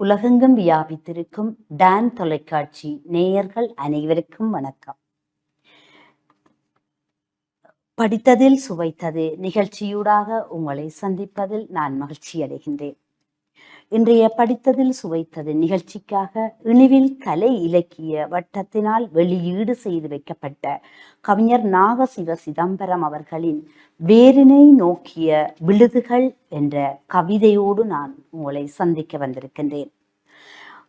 உலகெங்கும் வியாபித்திருக்கும் டான் தொலைக்காட்சி நேயர்கள் அனைவருக்கும் வணக்கம். படித்ததில் சுவைத்தது நிகழ்ச்சியூடாக உங்களை சந்திப்பதில் நான் மகிழ்ச்சி அடைகின்றேன் இன்றைய படித்ததில் சுவைத்தது நிகழ்ச்சிக்காக இழிவில் கலை இலக்கிய வட்டத்தினால் வெளியீடு செய்து வைக்கப்பட்ட கவிஞர் நாகசிவ சிதம்பரம் அவர்களின் வேரினை நோக்கிய விழுதுகள் என்ற கவிதையோடு நான் உங்களை சந்திக்க வந்திருக்கின்றேன்.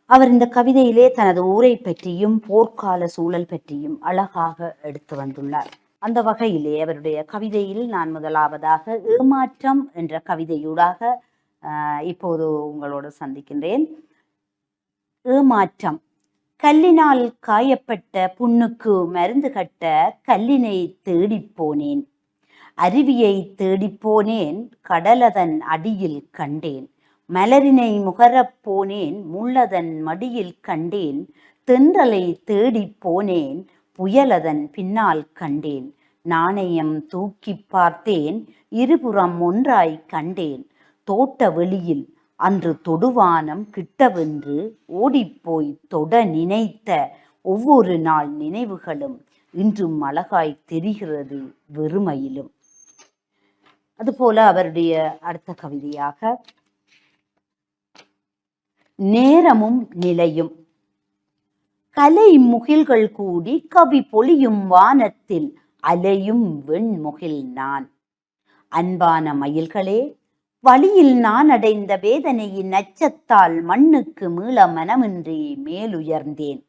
அவர் இந்த கவிதையிலே தனது ஊரை பற்றியும் போர்க்கால சூழல் பற்றியும் அழகாக எடுத்து வந்துள்ளார். அந்த வகையிலே அவருடைய கவிதையில் நான் முதலாவதாக ஏமாற்றம் என்ற கவிதையூடாக இப்போது உங்களோடு சந்திக்கின்றேன். ஏமாற்றம். கல்லினால் காயப்பட்ட புண்ணுக்கு மருந்து கட்ட கல்லினை தேடிப்போனேன் அருவியை தேடிப்போனேன் கடலதன் அடியில் கண்டேன். மலரினை முகரப் போனேன் முள்ளதன் மடியில் கண்டேன். தென்றலை தேடிப் போனேன் புயலதன் பின்னால் கண்டேன். நாணயம் தூக்கிப் பார்த்தேன் இருபுறம் ஒன்றாய் கண்டேன். தோட்ட வெளியில் அன்று தொடுவானம் கிட்டவென்று ஓடிப்போய் தொட நினைத்த ஒவ்வொரு நாள் நினைவுகளும் இன்றும் அழகாய் தெரிகிறது வெறுமையிலும். அதுபோல அவருடைய அடுத்த கவிதையாக நேரமும் நிலையும். கலை முகில்கள் கூடி கவி பொழியும் வானத்தில் அலையும் வெண்முகில் நான். அன்பான மயில்களே வழியில் நான் அடைந்த வேதனையின் அச்சத்தால் மண்ணுக்கு மீள மனமின்றி மேலுயர்ந்தேன்.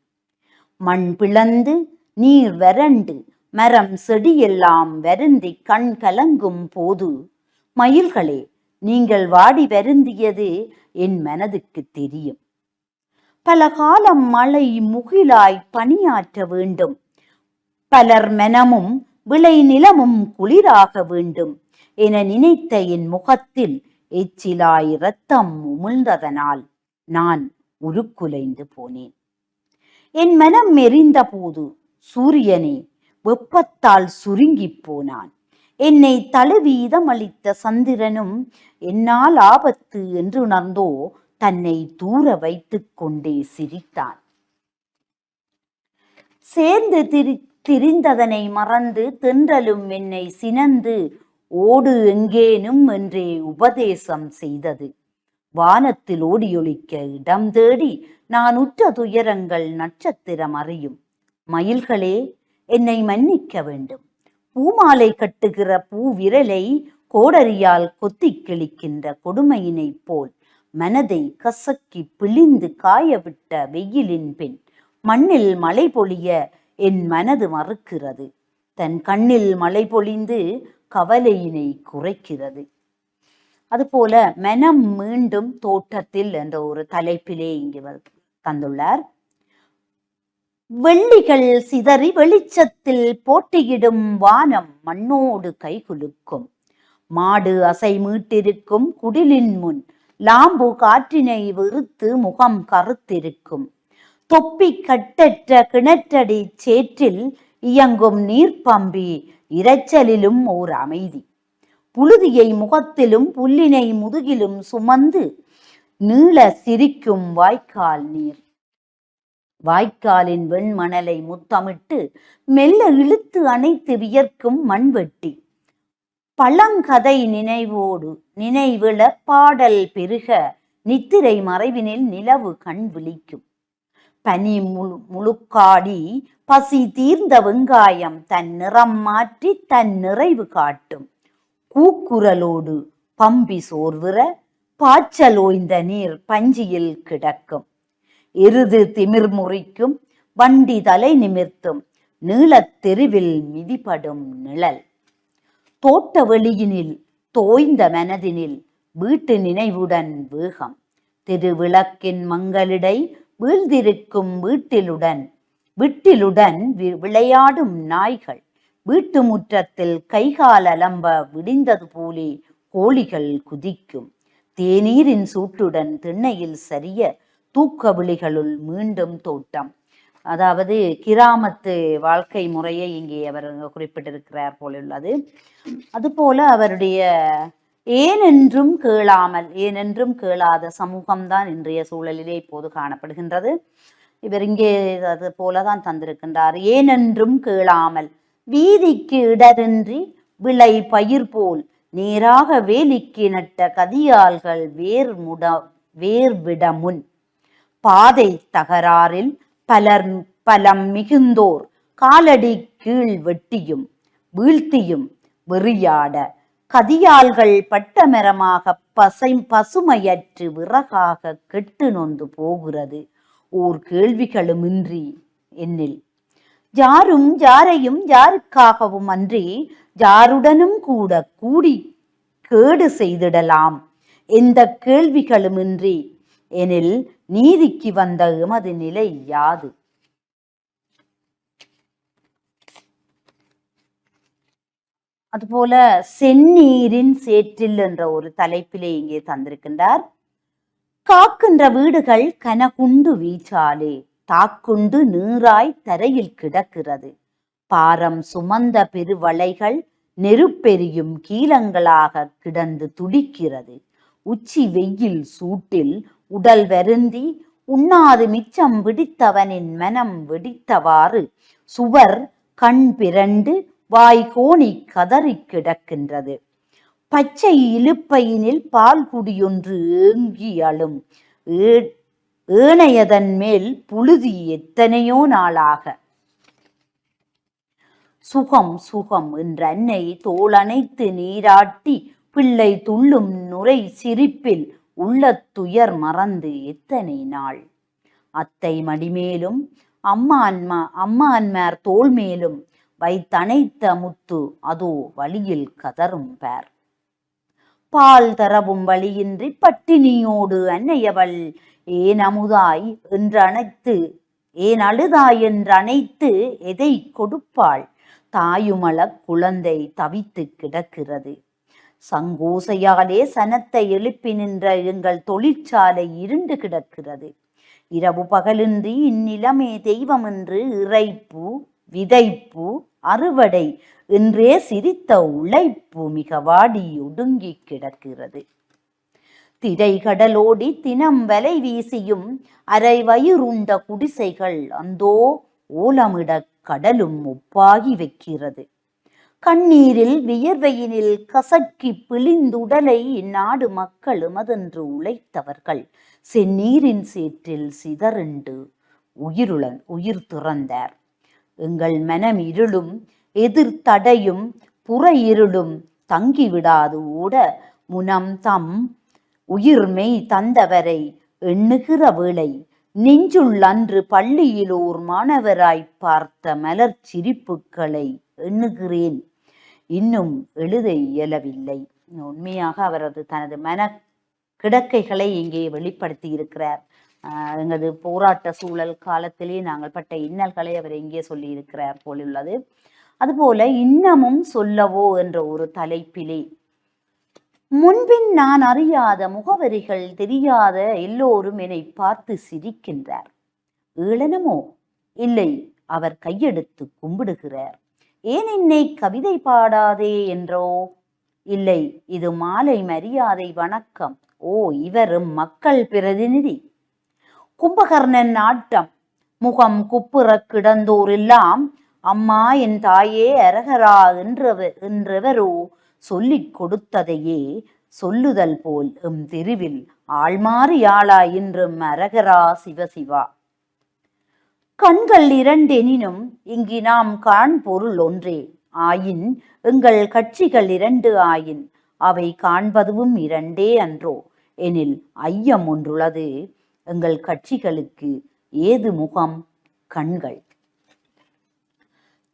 மண் பிளந்து நீர் வறண்டு மரம் செடியெல்லாம் வருந்தி கண் கலங்கும் போது மயில்களே நீங்கள் வாடி வருந்தியது என் மனதுக்கு தெரியும். பல காலம் மழை முகிலாய் பணியாற்ற வேண்டும். பலர் மனமும் விளை நிலமும் குளிராக வேண்டும் என நினைத்த என் முகத்தில் எச்சிலாய் இரத்தம் உமிழ்ந்ததனால் நான் உருக்குலைந்து போனேன். என் மனம் மெரிந்த போது சூரியனே வெப்பத்தால் சுருங்கிப் போனான். என்னை தழுவி இதமளித்த சந்திரனும் என்னால் ஆபத்து என்று உணர்ந்தோ தன்னை தூர வைத்துக் கொண்டே சிரித்தான். சேர்ந்து திரி திரிந்ததனை மறந்து தென்றலும் என்னை சினந்து ஓடு எங்கேனும் என்றே உபதேசம் செய்தது. வானத்தில் ஓடியொழிக்க இடம் தேடி நான் உற்ற துயரங்கள் நட்சத்திரம் அறியும். மயில்களே என்னை மன்னிக்க வேண்டும். பூமாலை கட்டுகிற பூ விரலை கோடரியால் கொத்திக் கிழிக்கின்ற கொடுமையினைப் போல் மனதை கசக்கி பிழிந்து காயவிட்ட வெயிலின் பின் மண்ணில் மழை பொழிய என் மனது மறுக்கிறது. தன் கண்ணில் மழை பொழிந்து கவலையினை குறைக்கிறது. அதுபோல மனம் மீண்டும் தோட்டத்தில் என்ற ஒரு தலைப்பிலே இங்கு தந்துள்ளார். வெள்ளிகள் சிதறி வெளிச்சத்தில் போட்டியிடும் வானம் மண்ணோடு கைகுலுக்கும் மாடு அசை மீட்டிருக்கும் குடிலின் முன் லாம்பு காற்றினை வெறுத்து முகம் கருத்திருக்கும் தொப்பி கட்டற்ற கிணற்றடி சேற்றில் இயங்கும் நீர்ப்பம்பி இரைச்சலிலும் ஓர் அமைதி. புழுதியை முகத்திலும் புல்லினை முதுகிலும் சுமந்து நீள சிரிக்கும் வாய்க்கால் நீர். வாய்க்காலின் வெண்மணலை முத்தமிட்டு மெல்ல இழுத்து அணைத்து வியர்க்கும் மண்வெட்டி. பழங்கதை நினைவோடு நினைவிழ பாடல் பெருக நித்திரை மறைவினில் நிலவு கண் விழிக்கும். பனி முழு முழுக்காடி பசி தீர்ந்த வெங்காயம் தன் நிறம் மாற்றி தன் நிறைவு காட்டும். கூக்குரலோடு பம்பி சோர்விற பாய்ச்சல் ஓய்ந்த நீர் பஞ்சியில் கிடக்கும். எருது திமிர் முறிக்கும் வண்டி தலை நிமிர்த்தும் நீளத் தெருவில் மிதிபடும் நிழல். தோட்ட வெளியினில் தோய்ந்த மனதினில் வீட்டு நினைவுடன் வேகம். திருவிளக்கின் மங்களிடை வீழ்ந்திருக்கும் வீட்டிலுடன் வீட்டிலுடன் வி- விளையாடும் நாய்கள். வீட்டு முற்றத்தில் கைகால் அலம்ப விடிந்தது போலே கோழிகள் குதிக்கும். தேநீரின் சூட்டுடன் திண்ணையில் சரிய தூக்க விழிகளுள் மீண்டும் தோட்டம். அதாவது கிராமத்து வாழ்க்கை முறையை இங்கே அவர் குறிப்பிட்டிருக்கிறார் போல உள்ளது அதுபோல அவருடைய ஏனென்றும் கேளாமல் ஏனென்றும் கேளாத சமூகம்தான் இன்றைய சூழலிலே இப்போது காணப்படுகின்றது. இவர் இங்கே அது போலதான் தந்திருக்கின்றார். ஏனென்றும் கேளாமல் வீதிக்கு இடரின்றி விளை பயிர் போல் நேராக வேலிக்கு நட்ட கதியால்கள் வேர் முட வேர்விட முன். பாதை தகராறில் பலர் பலம் மிகுந்தோர் காலடி கீழ் வெட்டியும் வீழ்த்தியும் வெறியாட கதியால்கள் பட்டமரமாக பசை பசுமையற்று விறகாக கெட்டு நொந்து போகிறது. ஓர் கேள்விகளுமின்றி என்னில். ஜாரும் ஜாரையும் யாருக்காகவும் அன்றி ஜாருடனும் கூட கூடி கேடு செய்திடலாம். எந்த கேள்விகளுமின்றி எனில் நீதிக்கு வந்த எமது நிலை யாது? அதுபோல செந்நீரின் சேற்றில் என்ற ஒரு தலைப்பிலே இங்கே தந்திருக்கின்றார். காக்கின்ற வீடுகள் கனகுண்டு வீச்சாலே தாக்குண்டு நீராய் தரையில் கிடக்கிறது. பாரம் சுமந்த பெருவளைகள் நெருப்பெரியும் கீலங்களாக கிடந்து துடிக்கிறது. உச்சி வெயில் சூட்டில் உடல் வருந்தி உண்ணாது மிச்சம் பிடித்தவனின் மனம் வெடித்தவாறு சுவர் கண் பிறண்டு வாய் கோணி கதறி கிடக்கின்றது. பச்சை இழுப்பையினில் பால் குடியொன்று ஏங்கி அழும். ஏனையதன் மேல் புழுதி எத்தனையோ நாளாக. சுகம் சுகம் என்ற அன்னை தோளணைத்து நீராட்டி பிள்ளை துள்ளும் நுரை சிரிப்பில் உள்ள துயர் மறந்து எத்தனை நாள். அத்தை மடிமேலும் அம்மான்மா அம்மான்மார் தோல் மேலும் வைத்தனைத்த முத்து அதோ வழியில் கதரும் பேர். பால் தரவும் வழியின்றி பட்டினியோடு அன்னையவள் ஏன் அமுதாய்? என்றனைத்து ஏன் அழுதாய்? என்றனைத்து எதை கொடுப்பாள்? தாயுமள குழந்தை தவித்து கிடக்கிறது. சங்கோசையாலே சனத்தை எழுப்பி நின்ற எங்கள் தொழிற்சாலை இருண்டு கிடக்கிறது. இரவு பகலின்றி இந்நிலமே தெய்வம் என்று இறைப்பு விதைப்பு அறுவடை என்றே சிரித்த உழைப்பு மிக வாடி ஒடுங்கி கிடக்கிறது. திரை கடலோடி தினம் வலை வீசியும் அரை வயிறுண்ட குடிசைகள் அந்தோ ஓலமிட கடலும் ஒப்பாகி வைக்கிறது. கண்ணீரில் வியர்வையினில் கசக்கி பிழிந்துடலை இந்நாடு மக்களும் அதென்று உழைத்தவர்கள். செந்நீரின் சேற்றில் சிதறுண்டு உயிருளன் உயிர் துறந்தார். எங்கள் மனம் இருளும் எதிர்த்தடையும் புற இருளும் தங்கிவிடாது ஓட முனம் தம் உயிர்மெய் தந்தவரை எண்ணுகிற வேளை நெஞ்சுள் அன்று பள்ளியில் ஓர் மாணவராய் பார்த்த மலர் சிரிப்புகளை எண்ணுகிறேன். இன்னும் எழுத இயலவில்லை. உண்மையாக அவரது தனது மன கிடக்கைகளை இங்கே வெளிப்படுத்தி இருக்கிறார். எங்களது போராட்ட சூழல் காலத்திலே நாங்கள் பட்ட இன்னல்களை அவர் இங்கே சொல்லியிருக்கிறார் போல் போலுள்ளது. அதுபோல இன்னமும் சொல்லவோ என்ற ஒரு தலைப்பிலே முன்பின் நான் அறியாத முகவரிகள் தெரியாத எல்லோரும் என்னை பார்த்து சிரிக்கின்றார். ஏளனமோ? இல்லை அவர் கையெடுத்து கும்பிடுகிறார். ஏன் என்னை கவிதை பாடாதே என்றோ? இல்லை இது மாலை மரியாதை வணக்கம். ஓ இவரும் மக்கள் பிரதிநிதி. கும்பகர்ணன் ஆட்டம். முகம் குப்புற கிடந்தோரெல்லாம் அம்மா என் தாயே அரகரா என்றவ என்றவரோ சொல்லிக் கொடுத்ததையே சொல்லுதல் போல் எம் தெருவில் ஆள்மாறு யாழா இன்றும் அரகரா சிவசிவா. கண்கள் இரண்டெனினும் இங்கு நாம் காண்பொருள் ஒன்றே. ஆயின் எங்கள் கட்சிகள் இரண்டு ஆயின். அவை காண்பதுவும் இரண்டே அன்றோ. எனில் ஐயம் ஒன்றுள்ளது எங்கள் கட்சிகளுக்கு ஏது முகம்? கண்கள்.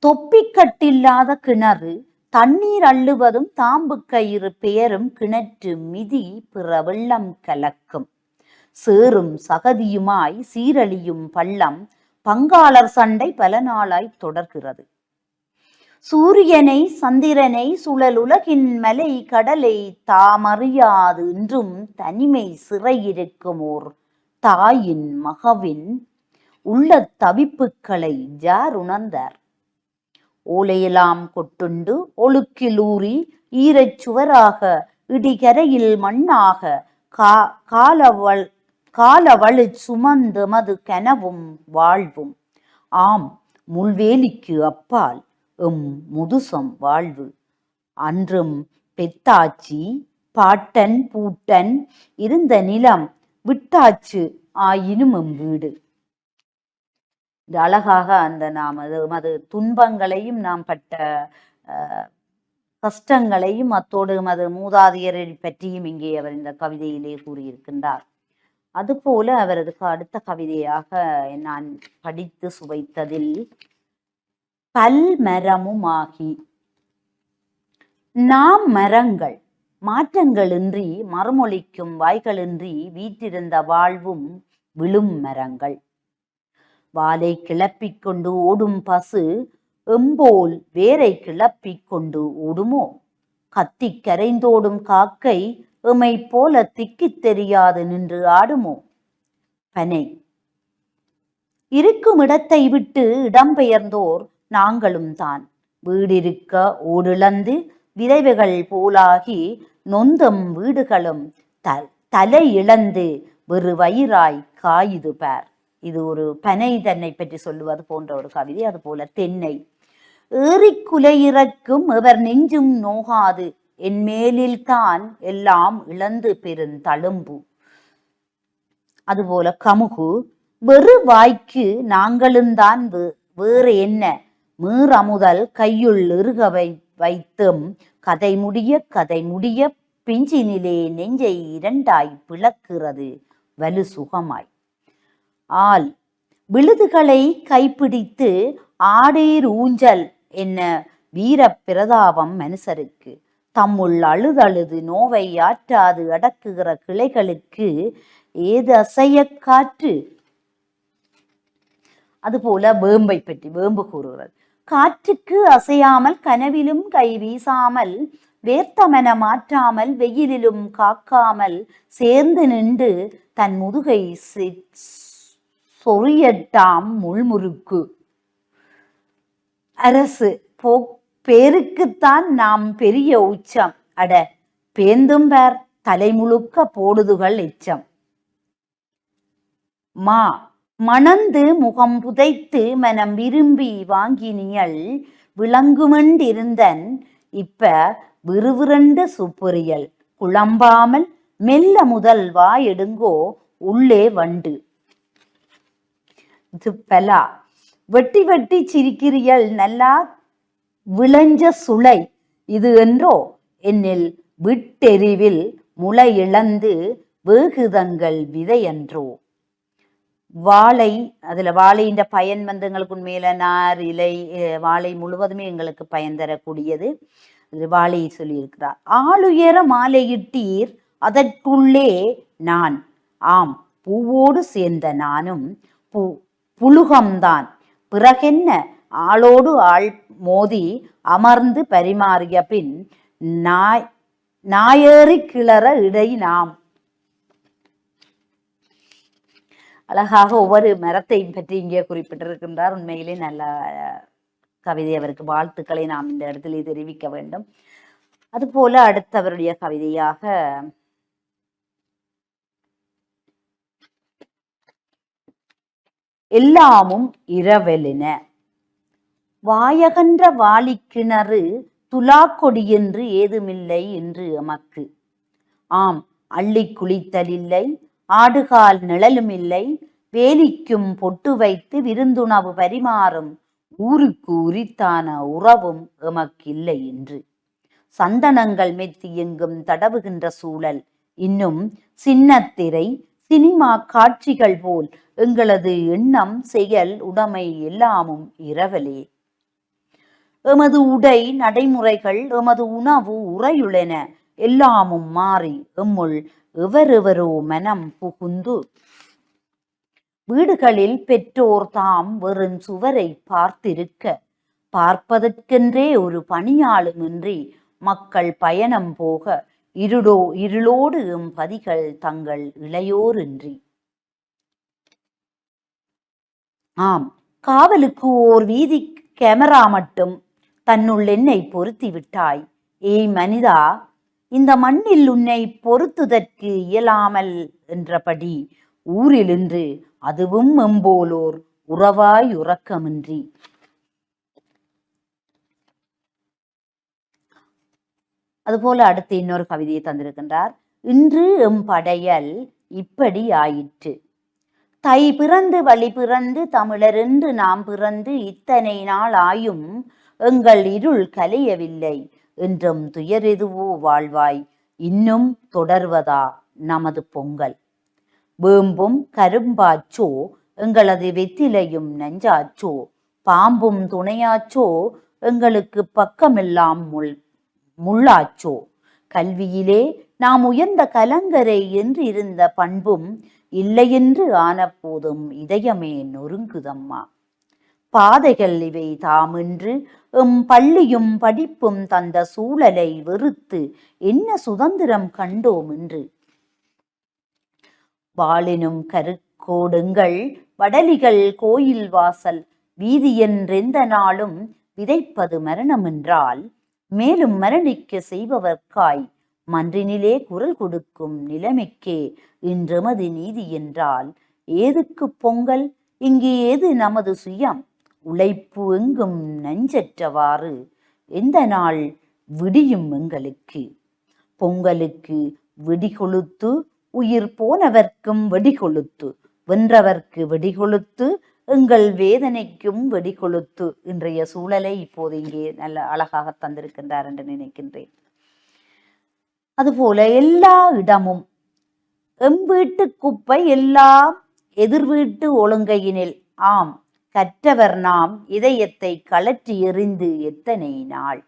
தொப்பிக்கட்டில்லாத கிணறு தண்ணீர் அள்ளுவதும் தாம்பு கயிறு பெயரும் கிணற்று மிதி பிற வெள்ளம் கலக்கும். சேறும் சகதியுமாய் சீரழியும் பள்ளம் பங்காளர் சண்டை பல நாளாய் தொடர்கிறது. சூரியனை சந்திரனை சுழல் உலகின் மலை கடலை தாமறியாது இன்றும் தனிமை சிறையிருக்கும் ஓர் தாயின் மகவின் உள்ள தவிப்புக்களை ஜார் உணர்ந்தார். ஓலையெல்லாம் கொட்டுண்டு ஒழுக்கில் ஊறி ஈரச் சுவராக இடிகரையில் மண்ணாக கா காலவள் காலவழு சுமந்தமது கனவும் வாழ்வும். ஆம் முள்வேலிக்கு அப்பால் எம் முதுசம் வாழ்வு. அன்றும் பெத்தாச்சி பாட்டன் பூட்டன் இருந்த நிலம் விட்டாச்சு ஆயினும் எம் வீடு. இது அழகாக அந்த நாம் அது அது துன்பங்களையும் நாம் பட்ட கஷ்டங்களையும் அத்தோடு அது மூதாதையரை பற்றியும் இங்கே அவர் இந்த கவிதையிலே கூறியிருக்கின்றார். அதுபோல அவரது அடுத்த கவிதையாக நான் படித்து சுவைத்ததில் பல் மரமுமாகி நாம் மரங்கள் மாற்றங்களின்றி மறுமொழிக்கும் வாய்களின்றி வீற்றிருந்த வாழ்வும் விழும் மரங்கள். வாலை கிளப்பிக் கொண்டு ஓடும் பசு எம்போல் வேரை கிளப்பிக் கொண்டு ஓடுமோ? கத்தி கரைந்தோடும் காக்கை எமை போல திக்கித் தெரியாது நின்று ஆடுமோ? பனை. இருக்கும் இடத்தை விட்டு இடம்பெயர்ந்தோர் நாங்களும் தான். வீடிருக்க ஓடிழந்து விரைவுகள் போலாகி நொந்தும் வீடுகளும் த தலை இழந்து வெறு வயிறாய் காயுது பார். இது ஒரு பனை தன்னை பற்றி சொல்லுவது போன்ற ஒரு கவிதை அது போல தென்னை. ஏறி குலையிறக்கும் எவர் நெஞ்சும் நோகாது என் மேலில் தான் எல்லாம் இழந்து பெருந்தழும்பு அதுபோல கமுகு வெறு வாய்க்கு நாங்களும்தான் வே- வேறு என்ன? மீறமுதல் கையுள் இறுக வை வைத்தும் கதை முடிய கதை முடிய பிஞ்சினிலே நெஞ்சை இரண்டாய் பிளக்கிறது வலு சுகமாய். ஆல் விழுதுகளை கைப்பிடித்து ஆடேர் ஊஞ்சல் என்ன வீர பிரதாபம் மனுஷருக்கு தம்முள் அழுதழுது நோவை ஆற்றாது அடக்குகிற கிளைகளுக்கு ஏது அசைய காற்று. அதுபோல வேம்பை பற்றி வேம்பு கூறுகிறது. காற்றுக்கு அசையாமல் கனவிலும் கை வீசாமல் வேர்த்தமன மாற்றாமல் வெயிலிலும் காக்காமல் சேர்ந்து நின்று தன் முதுகை சொறியட்டாம் முள்முறுக்கு. அரசு போ பேருக்குத்தான் நாம் பெரிய உச்சம். அட பேந்தும் பேர் தலைமுழுக்க போடுதுகள் எச்சம். மா மணந்து முகம் புதைத்து மனம் விரும்பி வாங்கினியல் விளங்குமெண்டிருந்தன் இப்ப விறுவிரண்டு சுப்புரியல் குழம்பாமல் மெல்ல முதல் வாயெடுங்கோ உள்ளே வண்டு. இது பலா வெட்டி வெட்டி சிரிக்கிறியல் நல்லா விளைஞ்ச சுளை இது என்றோ? என்னில் விட்டெறிவில் முளை இழந்து வேகுதங்கள் விதையன்றோ வாழை அதில் வாழைன்ற பயன் வந்து எங்களுக்கு உண்மையில் நார் இலை வாழை முழுவதுமே எங்களுக்கு பயன் தரக்கூடியது. இது வாழையை சொல்லியிருக்கிறார். ஆளுயர மாலையிட்டீர் அதற்குள்ளே நான். ஆம் பூவோடு சேர்ந்த நானும் பூ புழுகம்தான். பிறகென்ன? ஆளோடு ஆள் மோதி அமர்ந்து பரிமாறிய பின் நாய் நாயேறி கிளற இடை நாம். அழகாக ஒவ்வொரு மரத்தையும் பற்றி இங்கே குறிப்பிட்டிருக்கின்றார். உண்மையிலே நல்ல கவிதை அவருக்கு. வாழ்த்துக்களை நாம் இந்த இடத்திலே தெரிவிக்க வேண்டும். அதுபோல அடுத்தவருடைய கவிதையாக எல்லாமும் இரவெலின வாயகன்ற வாலிக்கிணறு துலாக்கொடி என்று ஏதுமில்லை என்று எமக்கு. ஆம் அள்ளி குளித்தலில்லை ஆடுகால் நிழலும் இல்லை. வேலிக்கும் பொட்டு வைத்து விருந்துணவு பரிமாறும். ஊருக்கு உரித்தான உறவும் எமக்கில்லை என்று சந்தனங்கள் மெத்தி எங்கும் தடவுகின்ற சூழல். இன்னும் சின்னத்திரை சினிமா காட்சிகள் போல் எங்களது எண்ணம் செயல் உடைமை எல்லாமும் இரவலே. எமது உடை நடைமுறைகள் எமது உணவு உறையுளென எல்லாமும் மாறி எம்முள் எவரெவரோ மனம் புகுந்து வீடுகளில் பெற்றோர் தாம் வெறும் சுவரை பார்த்திருக்க பார்ப்பதற்கென்றே ஒரு பணியாளுமின்றி மக்கள் பயணம் போக இருடோ இருளோடு எம் பதிகள் தங்கள் இளையோரின்றி. ஆம் காவலுக்கு ஓர் வீதி கேமரா மட்டும் தன்னுள் என்னை பொருத்தி விட்டாய். ஏய் மனிதா இந்த மண்ணில் உன்னை பொறுத்துதற்கு இயலாமல் என்றபடி ஊரிலின்று அதுவும் எம்போலோர் உறவாய் உறக்கமின்றி. அதுபோல அடுத்து இன்னொரு கவிதையை தந்திருக்கின்றார். இன்று எம் படையல் இப்படி ஆயிற்று. தை பிறந்து வழி பிறந்து தமிழர் என்று நாம் பிறந்து இத்தனை நாள் ஆயும் எங்கள் இருள் கலையவில்லை. என்றும் துயரெதுவோ வாழ்வாய் இன்னும் தொடர்வதா நமது பொங்கல்? வேம்பும் கரும்பாச்சோ எங்களது வெத்திலையும் நஞ்சாச்சோ பாம்பும் துணையாச்சோ எங்களுக்கு பக்கமெல்லாம் முள் முள்ளாச்சோ? கல்வியிலே நாம் உயர்ந்த கலங்கரை என்று இருந்த பண்பும் இல்லையென்று ஆன போதும் இதயமே நொறுங்குதம்மா. பாதைகள் இவை தாமின்று எம் பள்ளியும் படிப்பும் தந்த சூழலை வெறுத்து என்ன சுதந்திரம் கண்டோம் என்று வாளினும் கருக்கோடுங்கள் வடலிகள் கோயில் வாசல் வீதி என்றெந்த நாளும் விதைப்பது மரணம் என்றால் மேலும் மரணிக்க செய்பவர்க்காய் மன்றினிலே குரல் கொடுக்கும் நிலைமைக்கே இன்றெமது நீதி என்றால் ஏதுக்கு பொங்கல்? இங்கே ஏது நமது சுயம்? உழைப்பு எங்கும் நஞ்சற்றவாறு எந்த நாள் விடியும் எங்களுக்கு? பொங்கலுக்கு வெடிகொளுத்து உயிர் போனவர்க்கும் வெடிகொளுத்து வென்றவர்க்கு வெடிகொளுத்து எங்கள் வேதனைக்கும் வெடிகொளுத்து இன்றைய சூழலை இப்போது இங்கே நல்ல அழகாக தந்திருக்கின்றார் என்று நினைக்கின்றேன். அதுபோல எல்லா இடமும் எம் வீட்டு குப்பை எல்லாம் எதிர் வீட்டு ஒழுங்கையினில் ஆம் கற்றவர் நாம் இதயத்தை கலற்றி எறிந்து எத்தனை நாள்?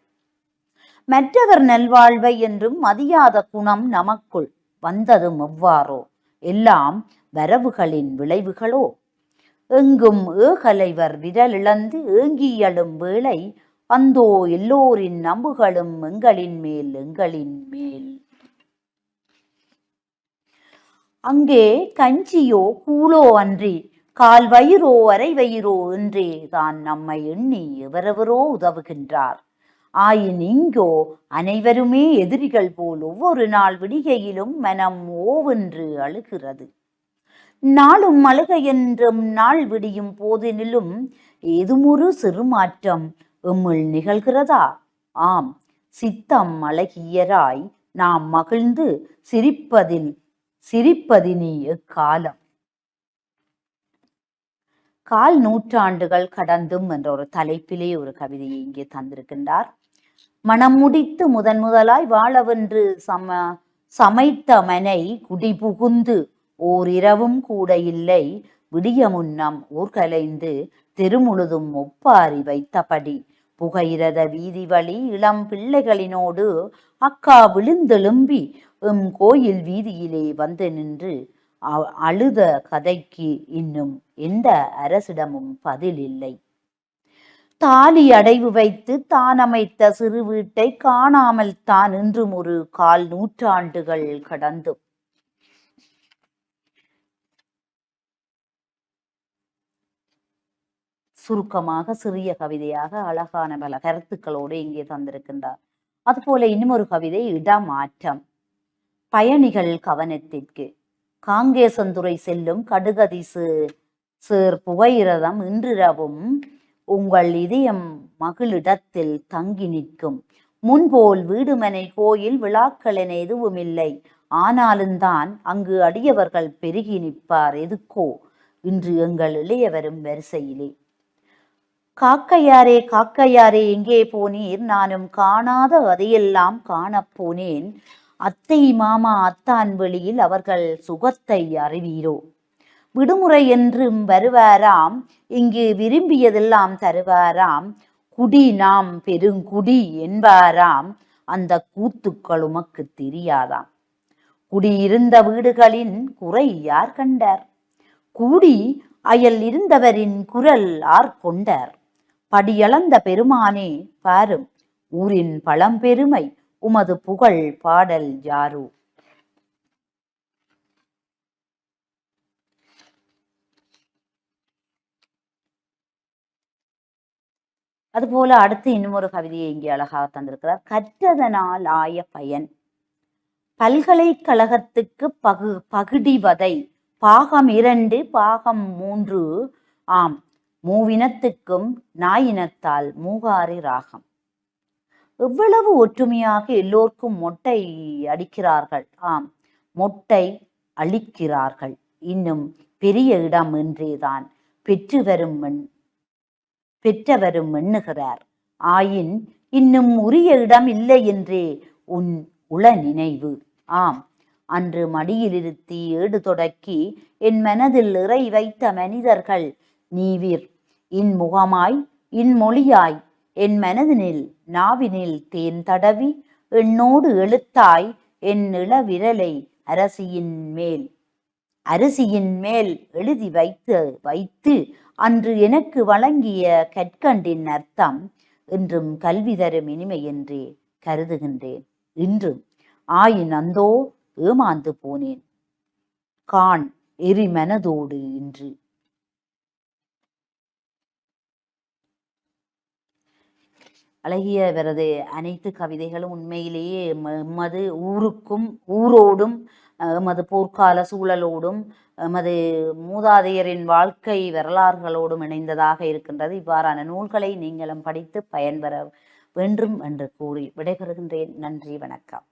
மற்றவர் நல்வாழ்வை என்றும் மதியாத குணம் நமக்குள் வந்ததும் எவ்வாறோ? எல்லாம் வரவுகளின் விளைவுகளோ? எங்கும் ஏகலைவர் விரலிழந்து ஏங்கியலும் வேளை அந்தோ எல்லோரின் நம்புகளும் எங்களின் மேல் எங்களின் மேல். அங்கே கஞ்சியோ கூழோ அன்றி கால் வயிறோ அரை வயிறோ என்றே தான் நம்மை எண்ணி எவரெவரோ உதவுகின்றார். ஆயின் இங்கோ அனைவருமே எதிரிகள் போல் ஒவ்வொரு நாள் விடிகையிலும் மனம் ஓவென்று அழுகிறது. நாளும் அழுக என்றும் நாள் விடியும் போதினிலும் ஏதுமொரு சிறுமாற்றம் எம்மில் எம்முள் நிகழ்கிறதா? ஆம் சித்தம் அழகியராய் நாம் மகிழ்ந்து சிரிப்பதில் சிரிப்பதினி எக்காலம்? கால் நூற்றாண்டுகள் கடந்தும் என்ற ஒரு தலைப்பிலே ஒரு கவிதையை இங்கே தந்திருக்கின்றார். மனம் முடித்து முதன் முதலாய் வாழவென்று சம சமைத்த மனை குடி புகுந்து ஓரிரவும் கூட இல்லை. விடிய முன்னம் ஊர்கலைந்து தெருமுழுதும் ஒப்பாரி வைத்தபடி புகையிரத வீதி வழி இளம் பிள்ளைகளினோடு அக்கா விழுந்தெலும்பி எம் கோயில் வீதியிலே வந்து நின்று அழுத கதைக்கு இன்னும் எந்த அரசிடமும் பதில் இல்லை தாலி அடைவு வைத்து தான் அமைத்த சிறு வீட்டை காணாமல் தான் இன்றும் ஒரு கால் நூற்றாண்டுகள் கடந்தும் சுருக்கமாக சிறிய கவிதையாக அழகான பல கருத்துக்களோடு இங்கே தந்திருக்கின்றார். அதுபோல இன்னும் ஒரு கவிதை இடமாற்றம் பயணிகள் கவனத்திற்கு. காங்கேசந்துறை செல்லும் கடுகதி சே- சேர் புகையிரதம் இன்றிரவும் உங்கள் இதயம் மகிழிடத்தில் தங்கி நிற்கும். முன்போல் வீடுமனை கோயில் விழாக்கள் என எதுவுமில்லை ஆனாலும்தான் அங்கு அடியவர்கள் பெருகி நிற்பார் எதுக்கோ? இன்று எங்கள் இளையவரும் வரிசையிலே. காக்கையாரே காக்கையாரே எங்கே போனீர்? நானும் காணாத அதையெல்லாம் காணப் போனேன். அத்தை மாமா அத்தான் வெளியில் அவர்கள் சுகத்தை அறிவீரோ? விடுமுறை என்றும் வருவாராம் இங்கு விரும்பியதெல்லாம் தருவாராம் குடி நாம் பெருங்குடி என்பாராம் அந்த கூத்துக்கள் உமக்கு தெரியாதாம். குடியிருந்த வீடுகளின் குறை யார் கண்டார்? கூடி அயல் இருந்தவரின் குரல் ஆர் கொண்டார்? படியளந்த பெருமானே பாரும் ஊரின் பழம்பெருமை உமது புகழ் பாடல் ஜாரு அதுபோல அடுத்து இன்னும் கவிதையை இங்கே அழகாக தந்திருக்கிறார். கற்றதனால் ஆய பயன். பல்கலைக்கழகத்துக்கு பகு பகுடிவதை பாகம் இரண்டு பாகம் மூன்று. ஆம் மூவினத்துக்கும் நாயினத்தால் மூகாரி ராகம். எவ்வளவு ஒற்றுமையாக எல்லோருக்கும் மொட்டை அடிக்கிறார்கள்? ஆம் மொட்டை அழிக்கிறார்கள். இன்னும் பெரிய இடம் என்றேதான். பெற்று வரும் எண் பெற்றவரும் எண்ணுகிறார். ஆயின் இன்னும் உரிய இடம் இல்லை என்றே உன் உள நினைவு. ஆம் அன்று மடியிலிருத்தி ஏடு தொடக்கி என் மனதில் இறை வைத்த மனிதர்கள் நீவிர். இன்முகமாய் இன்மொழியாய் என் மனதினில் நாவினில் தேன் தடவி எண்ணோடு எழுத்தாய் என் இளவிரலை அரசியின் மேல். அரிசியின் மேல் எழுதி வைத்து வைத்து அன்று எனக்கு வழங்கிய கற்கண்டின் அர்த்தம் இன்றும் கல்வி தரும் இனிமை என்றே கருதுகின்றேன். இன்றும் ஆயின் அந்தோ ஏமாந்து போனேன். கான் எரி மனதோடு இன்று. அழகிய இவரது அனைத்து கவிதைகளும் உண்மையிலேயே எமது ஊருக்கும் ஊரோடும் எமது போர்க்கால சூழலோடும் எமது மூதாதையரின் வாழ்க்கை வரலாறுகளோடும் இணைந்ததாக இருக்கின்றது. இவ்வாறான நூல்களை நீங்களும் படித்து பயன்பெற வேண்டும் என்று கூறி விடைபெறுகின்றேன். நன்றி வணக்கம்.